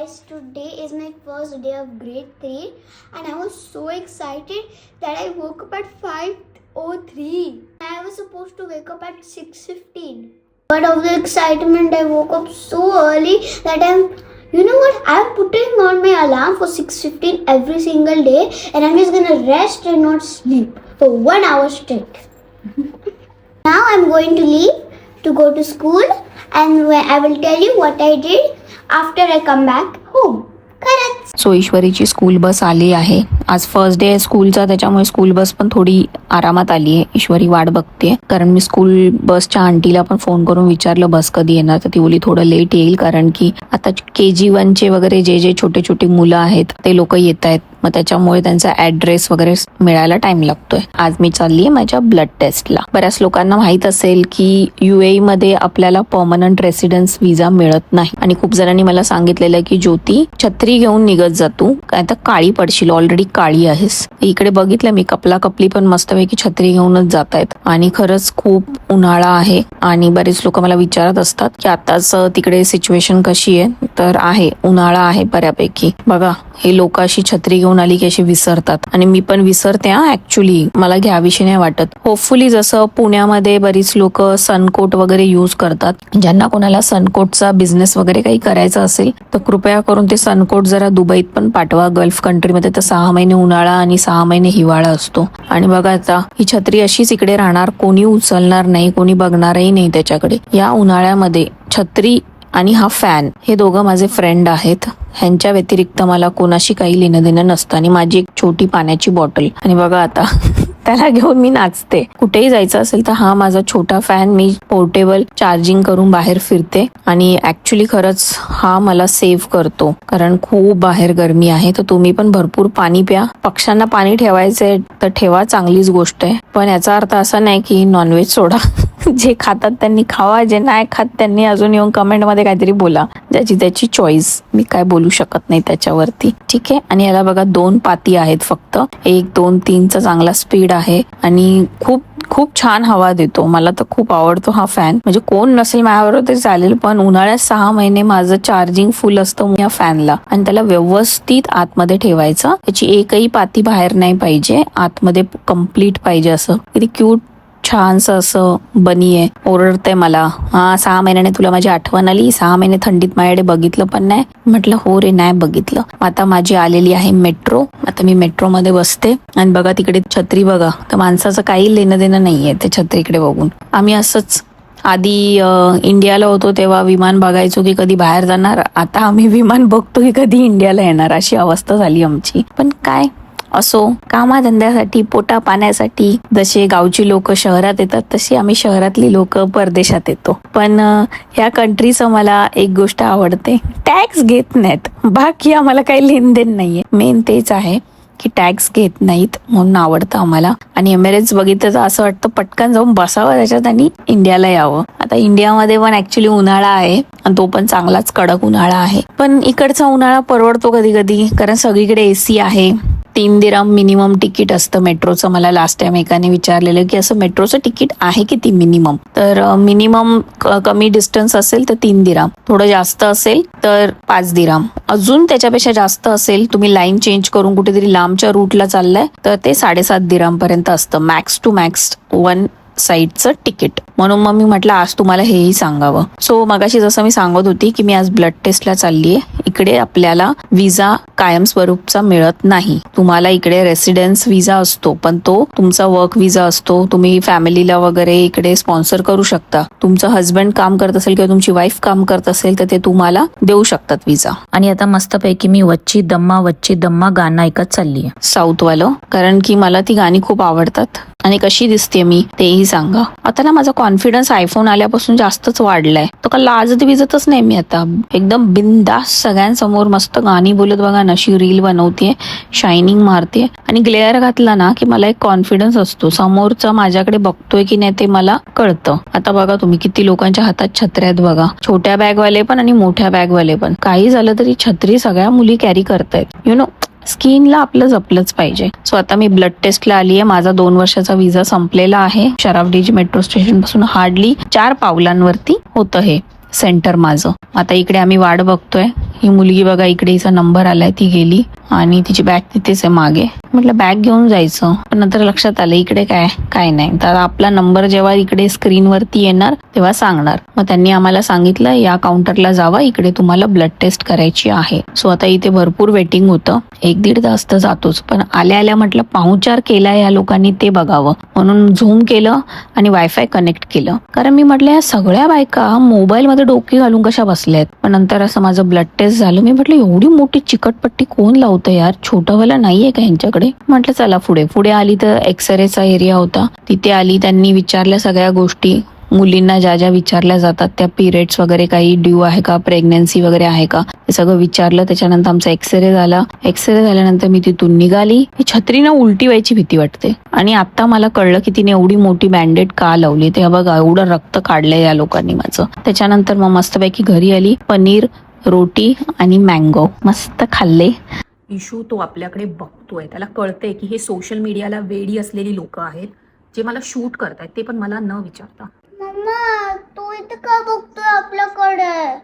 guys, today is my first day of grade 3 and I was so excited that I woke up at 5.03. I was supposed to wake up at 6.15. But of the excitement I woke up so early that I'm you know what? I'm putting on my alarm for 6.15 every single day and I'm just gonna rest and not sleep for one hour straight. now I'm going to leave to go to school and I will tell you what I did after I come back home. Correct. So ईश्वरीची school bus आली आहे. आज first day आहे स्कूलचा त्याच्यामुळे school bus पण थोडी आरामात आली आहे. ईश्वरी वाट बघते. कारण मी स्कूल बसच्या आंटीला पण फोन करून विचारलं बस कधी येणार? तर ती बोली थोडं लेट येईल. कारण की आता के जी वनचे वगैरे जे जे छोटे छोटे मुलं आहेत ते लोक येत आहेत. मग त्याच्यामुळे त्यांचा ऍड्रेस वगैरे मिळायला टाइम लागतोय. आज मी चालली आहे माझ्या ब्लड टेस्टला बऱ्याच लोकांना माहीत असेल की युएई मध्ये आपल्याला परमनंट रेसिडेन्स विजा मिळत नाही. आणि खूप जणांनी मला सांगितलेलं की ज्योती छत्री घेऊन निघत जातो. काय तर काळी पडशील ऑलरेडी काळी आहेस. इकडे बघितलं मी कपला कपली पण मस्तपैकी छत्री घेऊनच जात आहेत आणि खरंच खूप उन्हाळा आहे आणि बरेच लोक मला विचारत असतात की आताच तिकडे सिच्युएशन कशी आहे? तर आहे उन्हाळा आहे बऱ्यापैकी. बघा हे लोक अशी छत्री घेऊन आली की अशी विसरतात. आणि मी पण विसरते हा ऍक्च्युली मला घ्याविषयी नाही वाटत. होपफुली जसं पुण्यामध्ये बरीच लोक सनकोट वगैरे युज करतात. ज्यांना कोणाला सनकोटचा बिझनेस वगैरे काही करायचा असेल तर कृपया करून ते सनकोट जरा दुबईत पण पाठवा. गल्फ कंट्रीमध्ये तर सहा महिने उन्हाळा आणि सहा महिने हिवाळा असतो. आणि बघा आता ही छत्री अशीच इकडे राहणार. कोणी उचलणार नाही कोणी बघणारही नाही त्याच्याकडे. या उन्हाळ्यामध्ये छत्री आणि हा फॅन हे दोघं माझे फ्रेंड आहेत. ह्यांच्या व्यतिरिक्त मला कोणाशी काही लेणं देणं नसतं. आणि माझी एक छोटी पाण्याची बॉटल आणि बघा आता त्याला घेऊन मी नाचते. कुठेही जायचं असेल तर हा माझा छोटा फॅन मी पोर्टेबल चार्जिंग करून बाहेर फिरते. आणि ऍक्च्युली खरंच हा मला सेव्ह करतो. कारण खूप बाहेर गरमी आहे. तर तुम्ही पण भरपूर पाणी प्या. पक्ष्यांना पाणी ठेवायचंय तर ठेवा चांगलीच गोष्ट आहे. पण याचा अर्थ असा नाही की नॉनव्हेज सोडा. जे खातात त्यांनी खावा जे नाही खात त्यांनी अजून येऊन कमेंटमध्ये काहीतरी बोला ज्याची त्याची चॉईस मी काय बोलू शकत नाही त्याच्यावरती. ठीक आहे? आणि याला बघा दोन पाती आहेत फक्त. एक दोन तीनचा चांगला स्पीड आहे. आणि खूप खूप छान हवा देतो. मला तर खूप आवडतो हा फॅन म्हणजे कोण नसेल माझ्याबरोबर तरी चालेल पण उन्हाळ्यात सहा महिने माझं चार्जिंग फुल असतं या फॅनला आणि त्याला व्यवस्थित आतमध्ये ठेवायचं. त्याची एकही पाती बाहेर नाही पाहिजे. आतमध्ये कंप्लीट पाहिजे असं. किती क्यूट छानसं असं बनी आहे ओरडते मला. हा सहा महिन्याने तुला माझी आठवण आली? सहा महिने थंडीत माझ्याकडे बघितलं पण नाही. म्हटलं हो रे नाही बघितलं. आता माझी आलेली आहे मेट्रो. आता मी मेट्रो मध्ये बसते. आणि बघा तिकडे छत्री बघा. तर माणसाचं काही लेणं देणं नाहीये त्या छत्रीकडे बघून. आम्ही असंच आधी इंडियाला होतो तेव्हा विमान बघायचो की कधी बाहेर जाणार. आता आम्ही विमान बघतो की कधी इंडियाला येणार. अशी अवस्था झाली आमची. पण काय? असो कामाधंद्यासाठी पोटा पाण्यासाठी जसे गावची लोक शहरात येतात तशी आम्ही शहरातली लोक परदेशात येतो. पण ह्या कंट्रीचं मला एक गोष्ट आवडते. टॅक्स घेत नाहीत. बाकी आम्हाला काही लेनदेन नाहीये. मेन तेच आहे की टॅक्स घेत नाहीत म्हणून आवडतं आम्हाला. आणि एमिरेट्स बघितलं तर असं वाटतं पटकन जाऊन बसावं त्याच्यात आणि इंडियाला यावं. आता इंडियामध्ये पण ऍक्च्युली उन्हाळा आहे आणि तो पण चांगलाच कडक उन्हाळा आहे. पण इकडचा उन्हाळा परवडतो कधी कधी कारण सगळीकडे एसी आहे. तीन दिराम मिनिमम तिकीट असतं मेट्रोचं मला लास्ट टाइम एकाने विचारलेलं की असं मेट्रोचं तिकीट आहे किती मिनिमम तर मिनिमम कमी डिस्टन्स असेल तर तीन दिराम. थोडं जास्त असेल तर पाच दिराम. अजून त्याच्यापेक्षा जास्त असेल तुम्ही लाईन चेंज करून कुठेतरी लांबच्या रूटला चाललाय तर ते साडेसात दिराम पर्यंत असतं. मॅक्स टू मॅक्स वन साईडचं तिकीट म्हणून मग मी म्हटलं आज तुम्हाला हेही सांगावं. सो मगाशी जसं मी सांगत होती की मी आज ब्लड टेस्टला चाललीये. इकडे आपल्याला विजा कायमस्वरूपचा मिळत नाही. तुम्हाला इकडे रेसिडेन्स विजा असतो पण तो तुमचा वर्क विजा असतो. तुम्ही फॅमिलीला वगैरे इकडे स्पॉन्सर करू शकता. तुमचं हस्बंड काम करत असेल किंवा तुमची वाईफ काम करत असेल तर ते तुम्हाला देऊ शकतात विजा आणि आता मस्तपैकी मी वच्ची दम्मा वच्ची दम्मा गाणं ऐकत चालली आहे साऊथवालं कारण की मला ती गाणी खूप आवडतात. आणि कशी दिसते मी तेही सांगा आता ना माझा कॉन्फिडन्स आयफोन आल्यापासून जास्तच वाढलाय. तो का लाजत विजतच नाही मी आता. एकदम बिंदास सगळ्यांसमोर मस्त गाणी बोलत बघा नशी रील बनवते शायनिंग मारते आणि ग्लेअर घातला ना की मला एक कॉन्फिडन्स असतो. समोरचा माझ्याकडे बघतोय की नाही ते मला कळतं. आता बघा तुम्ही किती लोकांच्या हातात छत्र्या आहेत बघा. छोट्या बॅगवाले पण आणि मोठ्या बॅगवाले पण. काही झालं तरी छत्री सगळ्या मुली कॅरी करतायत. यु नो स्किनला आपलं जपलंच पाहिजे. सो आता मी ब्लड टेस्टला आली आहे. माझा दोन वर्षाचा विजा संपलेला आहे. शराफडीजी मेट्रो स्टेशनपासून हार्डली चार पावलांवरती होतं हे सेंटर माझं. आता इकडे आम्ही वाट बघतोय. ही मुलगी बघा इकडे हिचा नंबर आलाय ती गेली. आणि तिची बॅग तिथेच आहे मागे. म्हटलं बॅग घेऊन जायचं. पण नंतर लक्षात आलं इकडे काय काय नाही. तर आपला नंबर जेव्हा इकडे स्क्रीनवरती येणार तेव्हा सांगणार. मग त्यांनी आम्हाला सांगितलं या काउंटरला जावा. इकडे तुम्हाला ब्लड टेस्ट करायची आहे. सो आता इथे भरपूर वेटिंग होतं. एक दीड तास तर जातोच. पण आल्या आल्या म्हटलं पाहुचार केला या लोकांनी ते बघावं. म्हणून झूम केलं आणि वायफाय कनेक्ट केलं. कारण मी म्हटलं या सगळ्या बायका मोबाईल मध्ये डोकी घालून कशा बसल्यात? पण नंतर असं माझं ब्लड टेस्ट झालं. मी म्हटलं एवढी मोठी चिकटपट्टी कोण लावतं यार? छोटंवाला नाहीये का यांच्याकडे म्हटलं चला पुढे. पुढे आली तर एक्सरेचा एरिया होता. तिथे आली त्यांनी विचारल्या सगळ्या गोष्टी. मुलींना ज्या ज्या विचारल्या जातात त्या पिरियड्स वगैरे काही ड्यू आहे का? प्रेग्नन्सी वगैरे आहे का? हे सगळं विचारलं. त्याच्यानंतर आमचा एक्सरे झाला. एक्सरे झाल्यानंतर मी तिथून निघाली. ही छत्रीनं उलटी व्हायची भीती वाटते. आणि आता मला कळलं की तिने एवढी मोठी बँडेड का लावली? ते बघा एवढं रक्त काढलंय या लोकांनी माझं. त्याच्यानंतर मग मस्तपैकी घरी आली. पनीर रोटी आणि मँगो मस्त खाल्ले. इशू तो आपल्याकडे बघतोय. त्याला कळतंय की हे सोशल मीडियाला वेडी असलेली लोक आहेत जे मला शूट करतायत ते पण मला न विचारता. मम्मा तू इथं का बघतोय आपल्याकडे?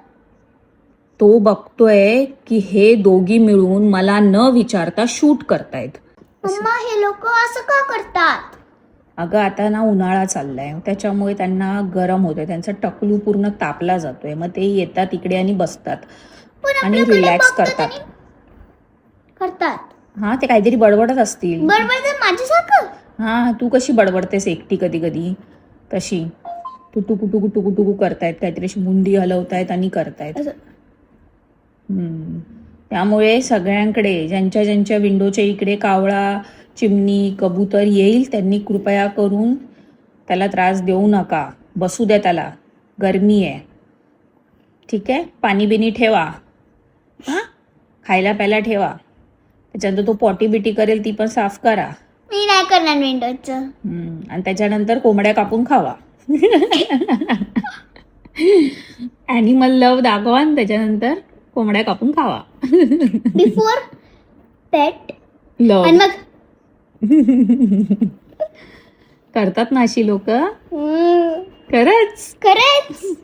तो बघतोय की हे दोघी मिळून मला न विचारता शूट करतायत. मम्मा हे लोक असं का करतात? अगं आता ना उन्हाळा चाललाय. त्याच्यामुळे त्यांना गरम होतंय. त्यांचा टकलू पूर्ण तापला जातोय. मग ते येतात इकडे आणि बसतात. पण आणि आपल्याकडे रिलॅक्स बघतात करतात आणि करतात. हा ते काहीतरी बडबडत असतील. बरोबर तर माझ्यासारखं? हा तू कशी बडबडतेस एकटी कधी कधी तशी. तू टुकू टुकू टुकू टुकू करतायत काहीतरी अशी मुंडी हलवतायत आणि करतायत. त्यामुळे सगळ्यांकडे ज्यांच्या ज्यांच्या विंडोच्या इकडे कावळा चिमणी कबूतर येईल त्यांनी कृपया करून त्याला त्रास देऊ नका. बसू द्या त्याला. गरमी आहे. ठीक आहे? पाणी बिनी ठेवा. हां? खायला प्यायला ठेवा. त्याच्यानंतर तो पॉटी बिटी करेल ती पण साफ करा. मी नाही करणार विंडोचं. आणि त्याच्यानंतर कोंबड्या कापून खावा. ॲनिमल लव दाखवा आणि त्याच्यानंतर कोंबड्या कापून खावा. बिफोर पेट लव आणि मग? करतात ना अशी लोक. खरंच? खरंच.